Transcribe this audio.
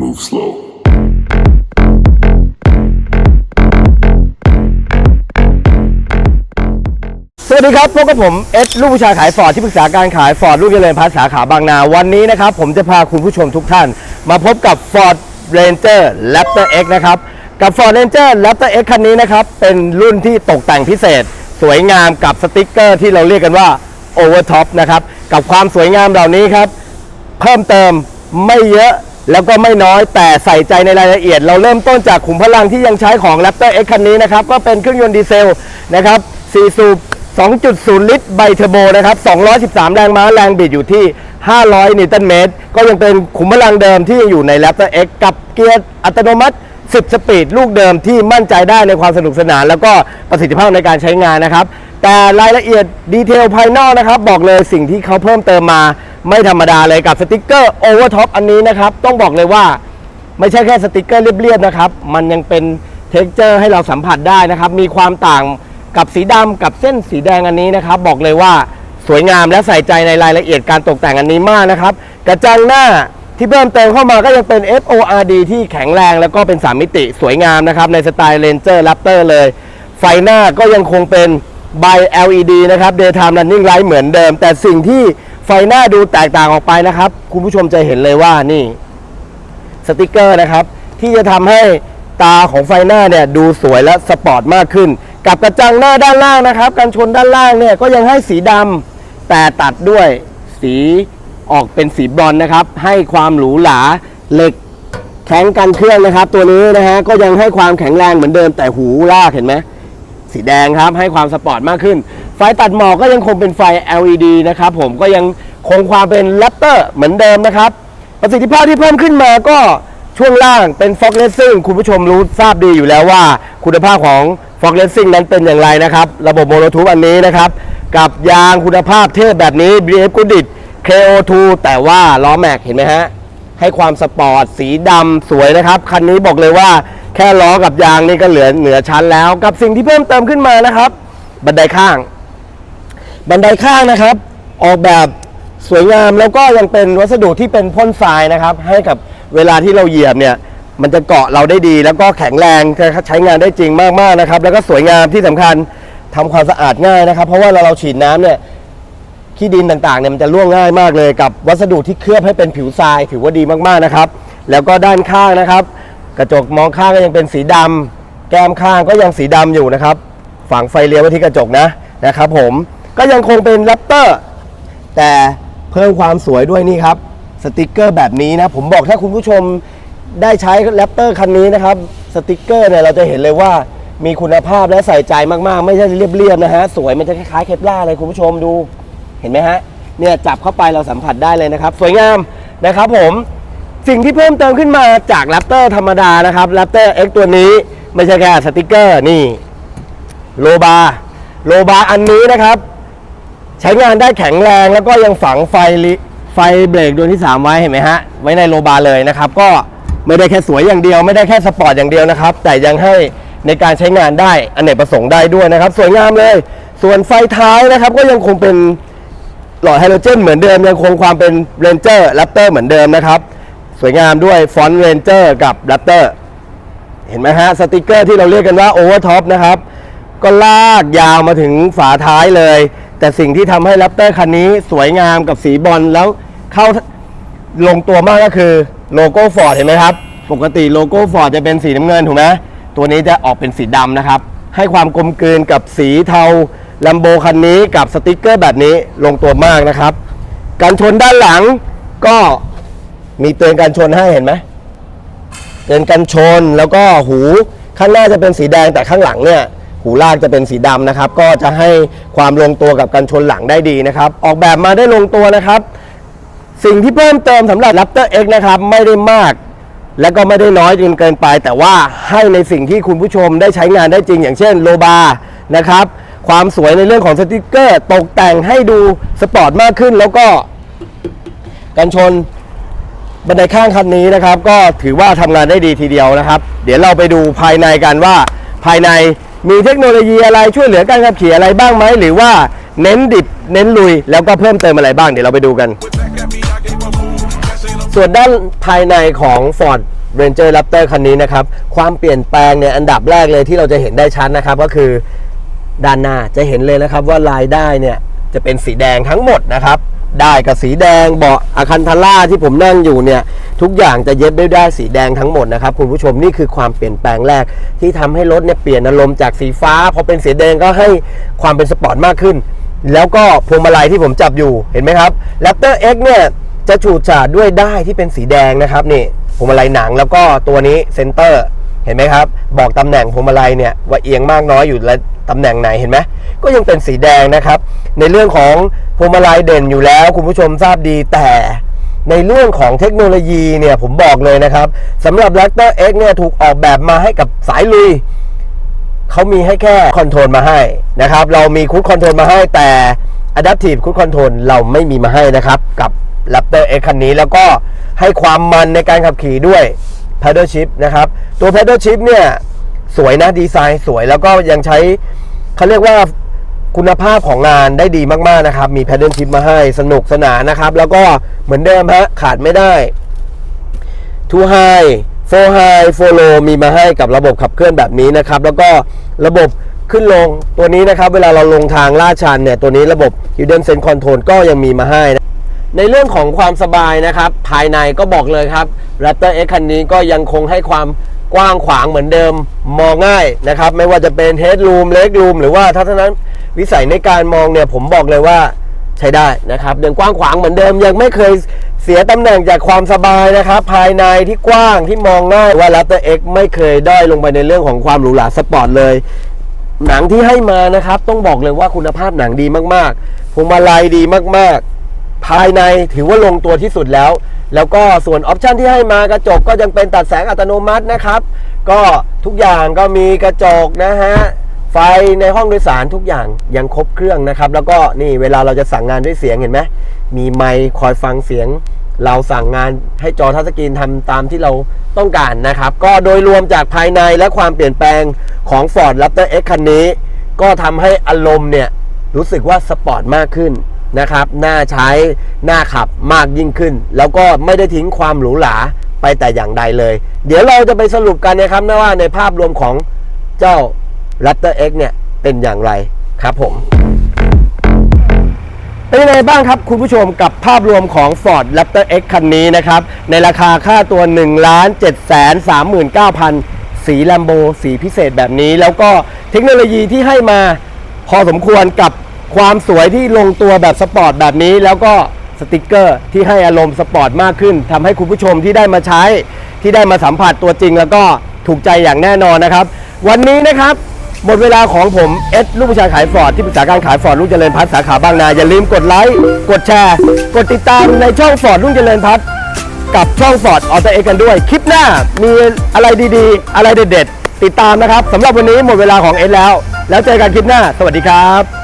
Move slow. สวัสดีครับพบกับผมเอสลูกผู้ชายขายฟอร์ดที่ปรึกษาการขายฟอร์ดลูกเจริญพัฒน์สาขาบางนา วันนี้นะครับ ผมจะพาคุณผู้ชมทุกท่าน มาพบกับ Ford Ranger Raptor X นะครับ กับ Ford Ranger Raptor X คันนี้นะครับ เป็นรุ่นที่ตกแต่งพิเศษ สวยงามกับสติกเกอร์ที่เราเรียกกันว่า Overtop นะครับ กับความสวยงามเหล่านี้ครับ เพิ่มเติมไม่เยอะ แล้วก็ไม่น้อยแต่ใส่ใจในรายละเอียด เราเริ่มต้นจากขุมพลังที่ยังใช้ของ Raptor X คันนี้นะครับ ก็เป็นเครื่องยนต์ดีเซลนะครับ4สูบ2.0 ลิตรไบเทอร์โบนะครับ 213 แรงม้า แรงบิดอยู่ที่ 500 นิวตันเมตร ก็ยังเป็นขุมพลังเดิมที่ยังอยู่ใน Raptor X กับเกียร์อัตโนมัติ 10 สปีดลูกเดิมที่มั่นใจได้ในความสนุกสนาน แล้วก็ประสิทธิภาพในการใช้งานนะครับ แต่รายละเอียดดีเทลภายนอกนะครับ บอกเลยสิ่งที่เขาเพิ่มเติมมา ไม่ธรรมดาเลยกับสติกเกอร์ Overtop อันนี้นะครับ ต้องบอกเลยว่าไม่ใช่แค่สติกเกอร์เรียบๆนะครับ มันยังเป็นเท็กเจอร์ให้เราสัมผัสได้นะครับ มีความต่างกับสีดำกับเส้นสีแดงอันนี้นะครับ บอกเลยว่าสวยงามและใส่ใจในรายละเอียดการตกแต่งอันนี้มากนะครับ กระจังหน้าที่เพิ่มเติมเข้ามาก็ยังเป็น FORD ที่แข็งแรงแล้วก็เป็น 3 มิติสวยงามนะครับ ในสไตล์ Ranger Raptor เลย ไฟหน้าก็ยังคงเป็น by LED นะครับ Daytime Running Light เหมือนเดิม แต่สิ่งที่ ไฟหน้าดูแตกต่างออกไปนะครับ คุณผู้ชมจะเห็นเลยว่านี่สติกเกอร์นะครับ ที่จะทำให้ตาของไฟหน้าเนี่ยดูสวยและสปอร์ตมากขึ้น กับกระจังหน้าด้านล่างนะครับกันชนด้านล่างเนี่ยก็ยังให้สีดำแต่ตัดด้วยสีออกเป็นสีบรอนนะครับ ให้ความหรูหราเหล็กแข็งกันเครื่องนะครับ ตัวนี้นะฮะก็ยังให้ความแข็งแรงเหมือนเดิมแต่หูลากเห็นไหม สีแดงครับ ให้ความสปอร์ตมากขึ้น ไฟตัดหมอกก็ยังคงเป็นไฟ LED นะครับผมก็ยังคงความเป็นแรปเตอร์เหมือนเดิมนะครับ ประสิทธิภาพที่เพิ่มขึ้นมาก็ช่วงล่างเป็น Fog Racing คุณผู้ชมรู้ทราบดีอยู่แล้วว่า คุณภาพของ Fog Racing นั้นเป็นอย่างไรนะครับ ระบบโมโนทูบอันนี้นะครับ กับยางคุณภาพเทพแบบนี้ BF Goodrich KO2 แต่ว่าล้อแม็กเห็นไหมฮะ ให้ความสปอร์ต สีดำสวยนะครับ คันนี้บอกเลยว่าแค่ล้อกับยางนี่ก็เหลือเหนือชั้นแล้ว กับสิ่งที่เพิ่มเติมขึ้นมานะครับ บันไดข้าง บันไดข้างนะครับ ออกแบบสวยงามแล้วก็ยังเป็นวัสดุที่เป็นพ่นทรายนะครับ ให้กับเวลาที่เราเหยียบเนี่ยมันจะเกาะเราได้ดี แล้วก็แข็งแรงใช้งานได้จริงมากๆนะครับ แล้วก็สวยงามที่สำคัญทำความสะอาดง่ายนะครับ เพราะว่าเราเราฉีดน้ำเนี่ย ขี้ดินต่างๆเนี่ยมันจะร่วงง่ายมากเลยกับวัสดุที่เคลือบให้เป็นผิวทรายถือว่าดีมากๆนะครับ แล้วก็ด้านข้างนะครับ กระจกมองข้างก็ยังเป็นสีดำแก้มข้างก็ยังสีดำอยู่นะครับ ฝังไฟเลี้ยวไว้ที่กระจกนะนะครับ ผมก็ยังคงเป็นแรปเตอร์แต่เพิ่มความสวยด้วยนี่ครับสติกเกอร์แบบนี้นะผมบอกถ้าคุณผู้ชมได้ใช้แรปเตอร์คันนี้นะครับสติกเกอร์เนี่ยเราจะเห็นเลยว่ามีคุณภาพและใส่ใจมากๆ ไม่ใช่เรียบๆนะฮะสวยมันจะคล้ายๆเคปล่าเลยคุณผู้ชมดู เห็นไหมฮะเนี่ยจับเข้าไปเราสัมผัสได้เลยนะครับ สวยงามนะครับผมสิ่งที่เพิ่มเติมขึ้นมาจากแรปเตอร์ธรรมดานะครับแรปเตอร์ X ตัวนี้ไม่ใช่แค่สติกเกอร์นี่โลบาโลบาอันนี้นะครับ ใช้งานได้แข็งแรงแล้วก็ยังฝังไฟลิไฟเบรกดวงที่ 3 ไว้เห็นไหมฮะไว้ในโลบาเลยนะครับ ก็ไม่ได้แค่สวยอย่างเดียว ไม่ได้แค่สปอร์ตอย่างเดียวนะครับ แต่ยังให้ในการใช้งานได้อเนกประสงค์ได้ด้วยนะครับ สวยงามเลย ส่วนไฟท้ายนะครับก็ยังคงเป็น หลอดไฮโดรเจนเหมือนเดิมยังคงความเป็นเรนเจอร์แรปเตอร์เหมือนเดิมนะครับ สวยงามด้วยฟอนต์เรนเจอร์กับแรปเตอร์เห็นไหมฮะ สติกเกอร์ที่เราเรียกกันว่าโอเวอร์ท็อปนะครับ ก็ลากยาวมาถึงฝาท้ายเลย แต่สิ่งที่ทำให้แรปเตอร์คันนี้สวยงามกับสีบอลแล้วเข้าลงตัวมากก็คือโลโก้ฟอร์ดเห็นไหมครับ ปกติโลโก้ฟอร์ดจะเป็นสีน้ำเงินถูกไหมตัวนี้จะออกเป็นสีดำนะครับ ให้ความกลมกลืนกับสีเทา ลัมโบคันนี้กับสติกเกอร์แบบนี้ลงตัวมากนะครับการชนด้านหลังก็มีเตือนการชนให้เห็นไหมเตือนกันชนแล้วก็หูข้างหน้าจะเป็นสีแดงแต่ข้างหลังเนี่ยหูลากจะเป็นสีดำนะครับ ก็จะให้ความลงตัวกับกันชนหลังได้ดีนะครับ ออกแบบมาได้ลงตัวนะครับ สิ่งที่เพิ่มเติมสำหรับ Raptor X นะครับ ไม่ได้มาก และก็ไม่ได้น้อยจนเกินไป แต่ว่าให้ในสิ่งที่คุณผู้ชมได้ใช้งานได้จริง อย่างเช่นโลบานะครับ ความสวยในเรื่องของสติกเกอร์ตกแต่งให้ดูสปอร์ตมากขึ้น แล้วก็กันชนบันไดข้างคันนี้นะครับ ก็ถือว่าทำงานได้ดีทีเดียวนะครับ เดี๋ยวเราไปดูภายในกันว่า ภายในมีเทคโนโลยีอะไรช่วยเหลือการขับขี่อะไรบ้างไหมหรือว่าเน้นดิบเน้นลุย แล้วก็เพิ่มเติมอะไรบ้างเดี๋ยวเราไปดูกัน ส่วนด้านภายในของ Ford Ranger Raptor คันนี้นะครับ ความเปลี่ยนแปลงเนี่ยอันดับแรกเลยที่เราจะเห็นได้ชัดนะครับ ก็คือ ด้านหน้าจะเห็นเลยนะครับว่าลายได้เนี่ยจะเป็นสีแดงทั้งหมดนะครับ ได้กับสีแดงเบาะอาคันทาร่าที่ผมนั่งอยู่เนี่ยทุกอย่างจะเย็บด้วยได้สีแดงทั้งหมดนะครับคุณผู้ชมนี่คือความเปลี่ยนแปลงแรก ที่ทำให้รถเนี่ยเปลี่ยนอารมณ์จากสีฟ้าพอเป็นสีแดงก็ให้ความเป็นสปอร์ตมากขึ้น แล้วก็พวงมาลัยที่ผมจับอยู่เห็นไหมครับ Raptor X เนี่ยจะฉูดฉาดด้วยได้ที่เป็นสีแดงนะครับนี่พวงมาลัยหนังแล้วก็ตัวนี้เซนเตอร์เห็นไหมครับ บอกตำแหน่งพวงมาลัยเนี่ยว่าเอียงมากน้อยอยู่และ ตำแหน่งไหนเห็นไหมก็ยังเป็นสีแดงนะครับ ในเรื่องของพวงมาลัยเด่นอยู่แล้ว คุณผู้ชมทราบดีแต่ในเรื่องของเทคโนโลยีเนี่ยผมบอกเลยนะครับสำหรับ Raptor X เนี่ยถูกออกแบบมาให้กับสายลุยเขามีให้แค่คอนโทรลมาให้นะครับเรามีคูดคอนโทรลมาให้แต่ Adaptive Cruise Control เราไม่มีมาให้นะครับ กับ Raptor X คันนี้แล้วก็ให้ความมันในการขับขี่ด้วย Paddle Shift นะครับ ตัว Paddle Shift เนี่ย สวยนะดีไซน์สวยแล้วก็ยังใช้เขาเรียกว่าคุณภาพของงานได้ดีมากๆนะครับ มี Paddle Shift มาให้สนุกสนานนะครับ แล้วก็เหมือนเดิมฮะขาดไม่ได้2 High 4 High 4 Low มีมาให้กับระบบขับเคลื่อนแบบนี้นะครับ แล้วก็ระบบขึ้นลงตัวนี้นะครับ เวลาเราลงทางลาดชันเนี่ย ตัวนี้ระบบ Hidden Sense Control ก็ยังมีมาให้นะในเรื่องของความสบายนะครับ ภายในก็บอกเลยครับ Raptor X คันนี้ก็ยังคงให้ความ กว้างขวางเหมือนเดิมมองง่ายนะครับ ไม่ว่าจะเป็น Headroom Legroom หรือว่าทัศนวิสัยในการมองเนี่ยผมบอกเลยว่าใช้ได้นะครับเดินกว้างขวางเหมือนเดิมยังไม่เคยเสียตำแหน่งจากความสบายนะครับ ภายในที่กว้างที่มองง่ายว่า Raptor X ไม่เคยด้อยลงไปในเรื่องของความหรูหราสปอร์ตเลยหนังที่ให้มานะครับ ต้องบอกเลยว่าคุณภาพหนังดีมากๆพวงมาลัยดีมากๆ ภายในถือว่าลงตัวที่สุดแล้ว แล้วก็ส่วนออปชันที่ให้มากระจกก็ยังเป็นตัดแสงอัตโนมัตินะครับ ก็ทุกอย่างก็มีกระจกนะฮะไฟในห้องโดยสารทุกอย่างยังครบเครื่องนะครับ แล้วก็นี่เวลาเราจะสั่งงานด้วยเสียงเห็นไหมมีไมค์คอยฟังเสียง เราสั่งงานให้จอทัชสกรีนทำตามที่เราต้องการนะครับ ก็โดยรวมจากภายในและความเปลี่ยนแปลงของ Ford Raptor X คันนี้ ก็ทำให้อารมณ์เนี่ยรู้สึกว่าสปอร์ตมากขึ้น นะครับน่าใช้น่าขับมากยิ่งขึ้น แล้วก็ไม่ได้ทิ้งความหรูหราไปแต่อย่างใดเลย เดี๋ยวเราจะไปสรุปกันนะครับนะว่าในภาพรวมของเจ้า Raptor X เนี่ยเป็นอย่างไรครับผม เป็นยังไงบ้างครับคุณผู้ชมกับภาพรวมของ Ford Raptor X คันนี้นะครับ ในราคาค่าตัว 1 7 3 9 0 0 0 สีแลมโบสีพิเศษแบบนี้ แล้วก็เทคโนโลยีที่ให้มาพอสมควรกับ ความสวยที่ลงตัวแบบสปอร์ตแบบนี้ แล้วก็สติกเกอร์ที่ให้อารมณ์สปอร์ตมากขึ้นทำให้คุณผู้ชมที่ได้มาใช้ ที่ได้มาสัมผัสตัวจริง แล้วก็ถูกใจอย่างแน่นอนนะครับ วันนี้นะครับหมดเวลาของผมเอสลูกผู้ชายขายฟอร์ดที่ปรึกษาการขายฟอร์ดรุ่งเจริญพัฒน์สาขาบางนา อย่าลืมกดไลค์กดแชร์ กดติดตามในช่องฟอร์ดรุ่งเจริญพัฒน์กับช่องฟอร์ดออโตเอกันด้วย คลิปหน้ามีอะไรดีๆ อะไรเด็ดๆ ติดตามนะครับสำหรับวันนี้หมดเวลาของเอสแล้ว แล้วเจอกันคลิปหน้า สวัสดีครับ